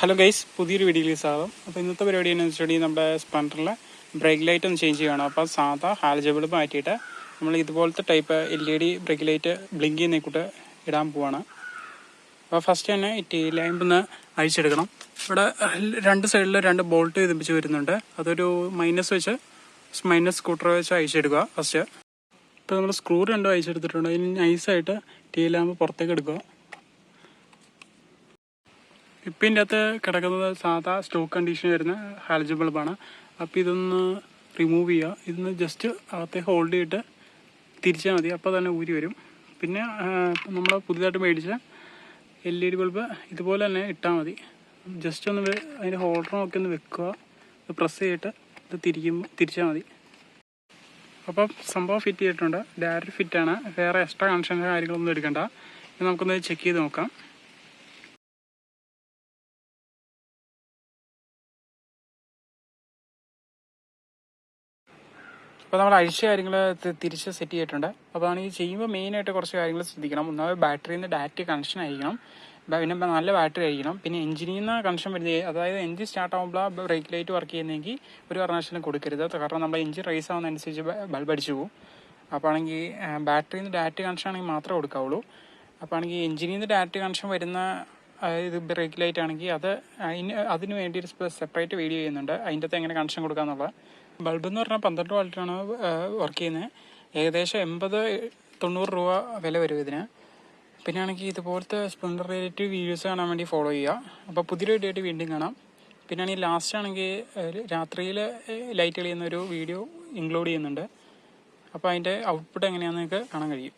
Hello guys പുതിയൊരു വീഡിയോയിലേക്ക് സ്വാഗതം. അപ്പോൾ ഇന്നത്തെ പരിപാടി എന്ന് വെച്ചിട്ടുണ്ടെങ്കിൽ നമ്മുടെ സ്പ്ലെൻഡറിലെ ബ്രേക്ക് ലൈറ്റ് ഒന്ന് ചേഞ്ച് ചെയ്യണം. അപ്പോൾ സാധാ ഹാലജബിൾ മാറ്റിയിട്ട് നമ്മൾ ഇതുപോലത്തെ type L E D brake light blink ചെയ്യുന്ന കൂട്ട് ഇടാൻ പോവാണ്. അപ്പോൾ ഫസ്റ്റ് തന്നെ ഈ ടീ ലാമ്പ് ഒന്ന് അഴിച്ചെടുക്കണം. ഇവിടെ രണ്ട് സൈഡിൽ രണ്ട് ബോൾട്ട് ഇതിപ്പിച്ച് വരുന്നുണ്ട്. അതൊരു മൈനസ് വെച്ച് മൈനസ് സ്കൂട്ടർ വെച്ച് അഴിച്ചെടുക്കുക ഫസ്റ്റ് ഇപ്പോൾ നമ്മൾ സ്ക്രൂ രണ്ടും അഴിച്ചെടുത്തിട്ടുണ്ട്. അതിന് നൈസായിട്ട് ടീ ലാമ്പ് പുറത്തേക്ക് എടുക്കുക. ഇപ്പം ഇതിന്റെ അകത്ത് കിടക്കുന്നത് സാധാ സ്റ്റോക്ക് കണ്ടീഷൻ വരുന്ന ഹാലജൻ ബൾബാണ് അപ്പോൾ ഇതൊന്ന് റിമൂവ് ചെയ്യുക ഇതൊന്ന് ജസ്റ്റ് അകത്തെ ഹോൾഡ് ചെയ്തിട്ട് തിരിച്ചാൽ മതി. അപ്പോൾ തന്നെ ഊരി വരും. പിന്നെ നമ്മൾ പുതിയതായിട്ട് മേടിച്ച എൽ ഇ ഡി ബൾബ് ഇതുപോലെ തന്നെ ഇട്ടാൽ മതി. ജസ്റ്റ് ഒന്ന് അതിന്റെ ഹോൾഡറൊക്കെ ഒന്ന് വെക്കുക. പ്രസ് ചെയ്തിട്ട് ഇത് തിരിക്കും തിരിച്ചാൽ മതി. അപ്പോൾ സംഭവം ഫിറ്റ് ചെയ്തിട്ടുണ്ട്. ഡയറക്റ്റ് ഫിറ്റാണ് വേറെ എക്സ്ട്രാ കണക്ഷൻസ് കാര്യങ്ങളൊന്നും എടുക്കേണ്ട. നമുക്കൊന്ന് ചെക്ക് ചെയ്ത് നോക്കാം. അപ്പോൾ നമ്മൾ അഴിച്ച കാര്യങ്ങൾ തിരിച്ച് സെറ്റ് ചെയ്തിട്ടുണ്ട്. അപ്പോൾ ആണ് ഈ ചെയ്യുമ്പോൾ മെയിനായിട്ട് കുറച്ച് കാര്യങ്ങൾ ശ്രദ്ധിക്കണം. ഒന്നാമത് ബാറ്ററിയിൽ നിന്ന് കണക്ഷൻ ആയിരിക്കണം. പിന്നെ നല്ല ബാറ്ററി ആയിരിക്കണം. പിന്നെ എഞ്ചിനിൽ നിന്ന് കണക്ഷൻ വരുന്നത് അതായത് എഞ്ചിൻ സ്റ്റാർട്ട് ആകുമ്പോൾ ബ്രേക്ക് ലൈറ്റ് വർക്ക് ചെയ്യുന്നെങ്കിൽ ഒരു കാരണവശാലും കൊടുക്കരുത്. കാരണം നമ്മൾ എഞ്ചിൻ റേസ് ആവുന്നതനുസരിച്ച് ബൾബ് അടിച്ചു പോകും അപ്പോൾ ആണെങ്കിൽ ബാറ്ററിയിൽ നിന്ന് ഡയറക്റ്റ് കണക്ഷൻ ആണെങ്കിൽ മാത്രമേ കൊടുക്കാവുള്ളൂ. അപ്പോൾ ആണെങ്കിൽ എഞ്ചിനിൽ നിന്ന് ഡയറക്റ്റ് കണക്ഷൻ വരുന്ന ഇത് ബ്രേക്ക് ലൈറ്റ് ആണെങ്കിൽ അത് അതിന് വേണ്ടി ഒരു സെപ്പറേറ്റ് വീഡിയോ ചെയ്യുന്നുണ്ട്. അതിന്റെ അകത്ത് എങ്ങനെ കണക്ഷൻ കൊടുക്കാന്നുള്ളത്. ബൾബ് എന്ന് പറഞ്ഞാൽ പന്ത്രണ്ട് വാൾട്ടാണ് വർക്ക് ചെയ്യുന്നത് ഏകദേശം എൺപത് തൊണ്ണൂറ് രൂപ വില വരും ഇതിന്. പിന്നെ ആണെങ്കിൽ ഇതുപോലത്തെ സ്പ്ലെൻഡർ റിലേറ്റീവ് വീഡിയോസ് കാണാൻ വേണ്ടി ഫോളോ ചെയ്യുക. അപ്പോൾ പുതിയൊരു വീഡിയോ വീണ്ടും കാണാം. പിന്നെ ആണെങ്കിൽ ലാസ്റ്റ് ആണെങ്കിൽ രാത്രിയിൽ ലൈറ്റ് കളിയുന്ന ഒരു വീഡിയോ ഇൻക്ലൂഡ് ചെയ്യുന്നുണ്ട്. അപ്പോൾ അതിന്റെ ഔട്ട്പുട്ട് എങ്ങനെയാണെന്ന് നിങ്ങൾക്ക് കാണാൻ കഴിയും.